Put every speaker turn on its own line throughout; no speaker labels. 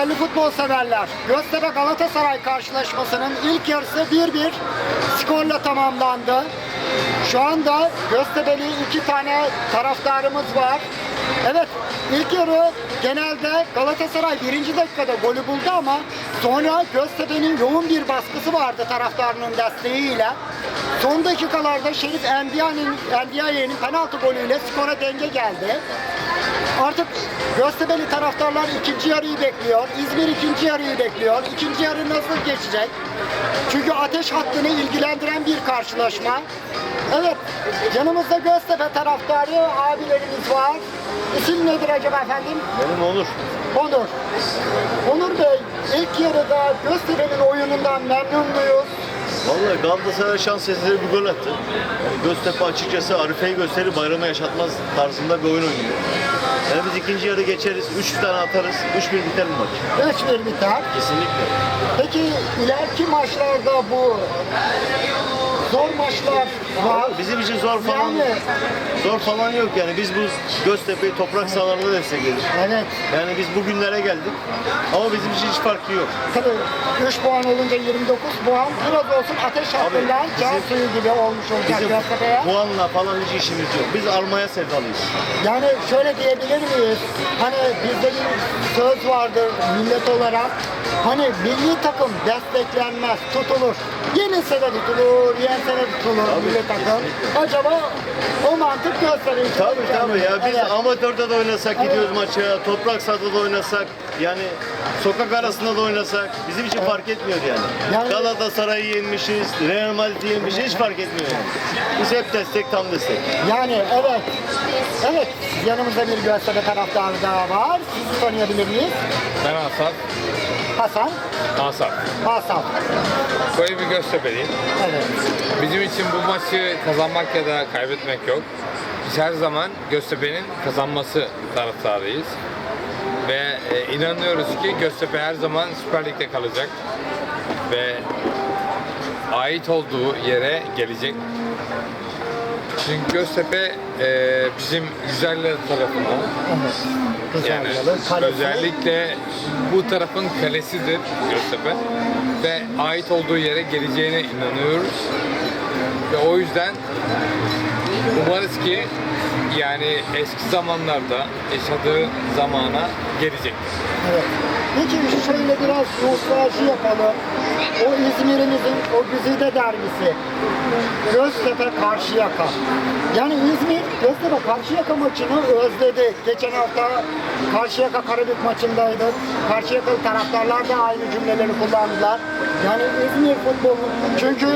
Değerli futbol severler, Göztepe Galatasaray karşılaşmasının ilk yarısı 1-1 skorla tamamlandı. Şu anda Göztepe'li iki tane taraftarımız var. Evet, ilk yarı genelde Galatasaray birinci dakikada golü buldu ama sonra Göztepe'nin yoğun bir baskısı vardı taraftarının desteğiyle. Son dakikalarda Şerif Endiaye'nin penaltı golüyle skora denge geldi. Artık Göztepe'li taraftarlar ikinci yarıyı bekliyor. İzmir ikinci yarıyı bekliyor. İkinci yarı nasıl geçecek? Çünkü ateş hattını ilgilendiren bir karşılaşma. Evet, yanımızda Göztepe taraftarı abilerimiz var. İsim nedir acaba efendim?
Benim Onur.
Onur. Onur Bey, ilk yarıda Göztepe'nin oyunundan memnun muyuz?
Vallahi Galatasaray şans eseri bir gol attı. Yani Göztepe açıkçası Arife'yi gösteri bayramı yaşatmaz tarzında bir oyun oynuyor. Yani biz ikinci yarı geçeriz, 3 tane atarız, 3-1 biter bu maç.
3-1 biter.
Kesinlikle.
Peki ileriki maçlarda bu zor maçlar var.
Bizim için zor falan
Yani
zor falan yok yani. Biz bu Göztepe'yi toprak sahalarında destekledik.
evet.
Yani biz bugünlere geldik. Ama bizim için hiç farkı yok.
Tabii 3 puan olunca 29 puan biraz olsun ateş hattından
bizim-
can suyu gibi olmuş olacak Göztepe'ye.
puanla falan hiç işimiz yok. Biz almaya sevdalıyız.
Yani şöyle diyebilir miyiz? Hani bizde bir söz vardır millet olarak. Hani milli takım desteklenmez, tutulur. Yenilse de tutulur, yense de tutulur
Tabii,
milli takım. Acaba o mantık gösteriyor.
Tabii tabii ya biz
Evet.
amatörde de oynasak gidiyoruz maça, toprak sahada da oynasak, yani sokak arasında da oynasak bizim için fark etmiyor yani.
Yani-
Galatasaray'ı yenmişiz, Real Madrid'i yenmişiz hiç fark etmiyor yani. Biz hep destek tam destek.
Yani evet. Evet. Yanımızda bir Göztepe taraftarı daha var. Sizi tanıyabilir miyiz?
Ben Asaf.
Hasan.
Asaf.
Hasan.
Koyu bir Göztepe'liyim.
Evet.
Bizim için bu maçı kazanmak ya da kaybetmek yok. Biz her zaman Göztepe'nin kazanması taraftarıyız. Ve e, inanıyoruz ki Göztepe her zaman Süper Lig'de kalacak. Ve ait olduğu yere gelecek. Çünkü Göztepe e, bizim güzeller tarafından. Yani özellikle bu tarafın kalesidir Göztepe. Ve ait olduğu yere geleceğine inanıyoruz. Ve o yüzden umarız ki yani eski zamanlarda yaşadığı zamana gelecek.
Evet. Peki şöyle biraz nostalji yapalım. O İzmir'imizin o güzide derbisi. Göztepe Karşıyaka. Yani İzmir Göztepe Karşıyaka maçını özledi. Geçen hafta Karşıyaka Karabük maçındaydı. Karşıyakalı taraftarlar da aynı cümleleri kullandılar. Yani İzmir futbolu çünkü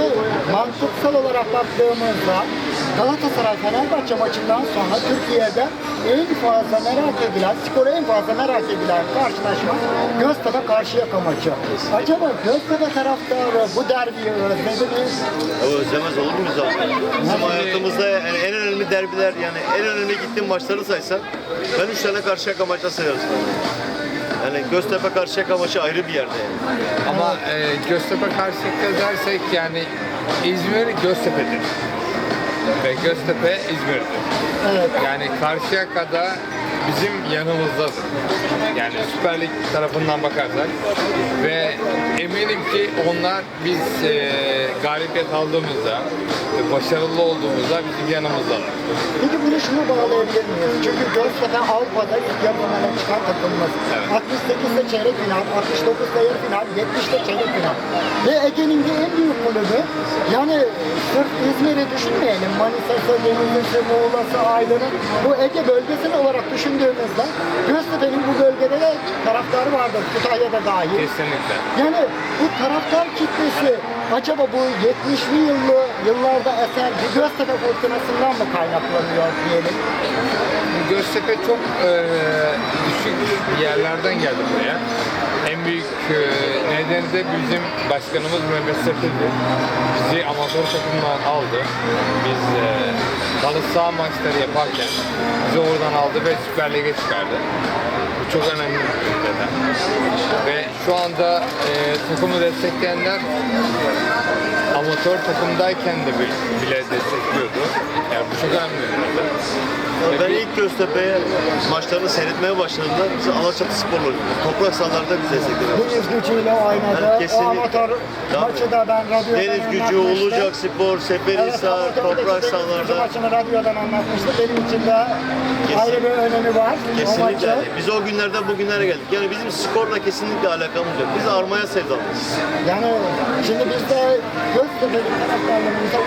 mantıksal olarak baktığımızda Galatasaray Fenerbahçe maçından sonra Türkiye'de en fazla merak edilen, skoru en fazla merak edilen karşılaşma Göztepe Karşıyaka maçı. Acaba Göztepe taraftarı bu derbiyi özledi mi?
O özlemez olur muyuz abi? Bizim hayatımızda yani en önemli derbiler yani en önemli gittiğim maçları saysan ben üç tane Karşıyaka maçta sayarım. Yani Göztepe Karşıyaka maçı ayrı bir yerde yani.
Ama e, Göztepe Karşıyaka dersek yani İzmir Göztepe'dir. Ve Göztepe İzmir'dir.
Evet.
Yani Karşıyaka'da bizim yanımızdadır. Yani Süper Lig tarafından bakarsak ve ki onlar biz e, galibiyet aldığımızda ve başarılı olduğumuzda bizim yanımızdalar.
Peki bunu şunu bağlayabilir miyiz? Çünkü Göztepe Avrupa'da ilk yarı finale çıkan takımımız.
Evet.
68'de çeyrek final, 69'da yarı final, 70'de çeyrek final. Ve Ege'nin de en büyük kulübü. Yani sırf İzmir'i düşünmeyelim. Manisa'sı, Denizli'si, Muğla'sı, Aydın'ı. Bu Ege bölgesel olarak düşündüğümüzde Göztepe'nin bu bölgede de taraftarı vardır. Kütahya'da dahil.
Kesinlikle.
Yani bu taraftar kitlesi acaba bu 70'li yıllı yıllarda esen bir Göztepe fırtınasından mı kaynaklanıyor diyelim?
Göztepe çok e, düşük yerlerden geldi buraya. En büyük e, nedeni de bizim başkanımız Mehmet Sefil'di. Bizi amatör takımdan aldı. Biz e, halı saha maçları yaparken bizi oradan aldı ve Süper Lig'e çıkardı. Çok önemli. Ve şu anda e, takımı destekleyenler amatör takımdayken de bi- bile destekliyordu. Yani bu çok önemli neden.
Ben ilk Göztepe'ye maçlarını seyretmeye başladığımda biz Alaçatı oynadık. Toprak sahalarda biz destekledik.
Deniz gücüyle oynadı.
Yani
o
kesinlikle.
amatör maçı da ben radyodan
Deniz gücü. Olacak Spor, Seferihisar,
amatörde
toprak sahalarda.
maçını radyodan anlatmıştım. Benim için de
Kesin-
ayrı bir önemi var. O
Kesinlikle. Yani. Biz o günlerden bugünlere geldik. Yani bizim skorla kesinlikle alakamız yok. Biz armaya sevdalıyız.
Yani şimdi biz de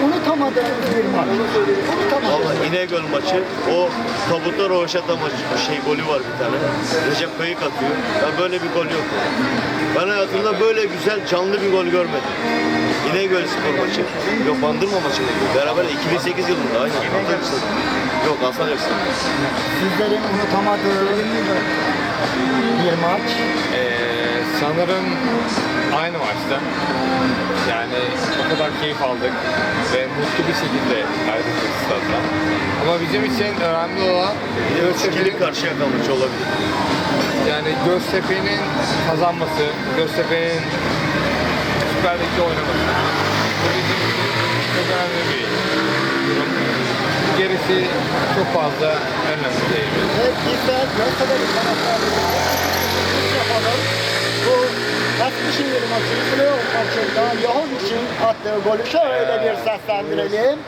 Unutamadığımız bir maç. Unutamadığımız.
Valla İnegöl maçı, o tabutta Rovaşata maçı, şey golü var bir tane. Recep Kayık atıyor. Ya böyle bir gol yok. Ben hayatımda böyle güzel canlı bir gol görmedim. İnegöl spor maçı. Yok Bandırma maçı. Beraber 2008 yılında aynen. Yok Hasan Ersin.
Sizlerin unutamadığı bir maç.
Ee, sanırım aynı maçta. Yani o kadar keyif aldık ve mutlu bir şekilde ayrıldık staddan. Ama bizim için önemli olan
Göztepe'nin
Göztepe'nin
karşıya maçı olabilir.
yani Göztepe'nin kazanması, Göztepe'nin Süper Lig'de oynaması. Bu bizim için çok önemli bir durum. Gerisi çok fazla önemli değil.
Ve biz de Göztepe'li taraftarlarımızda yapalım. Bu Eskişehir maçı, playoff maçında Yahovic'in attığı golü şöyle bir seslendirelim.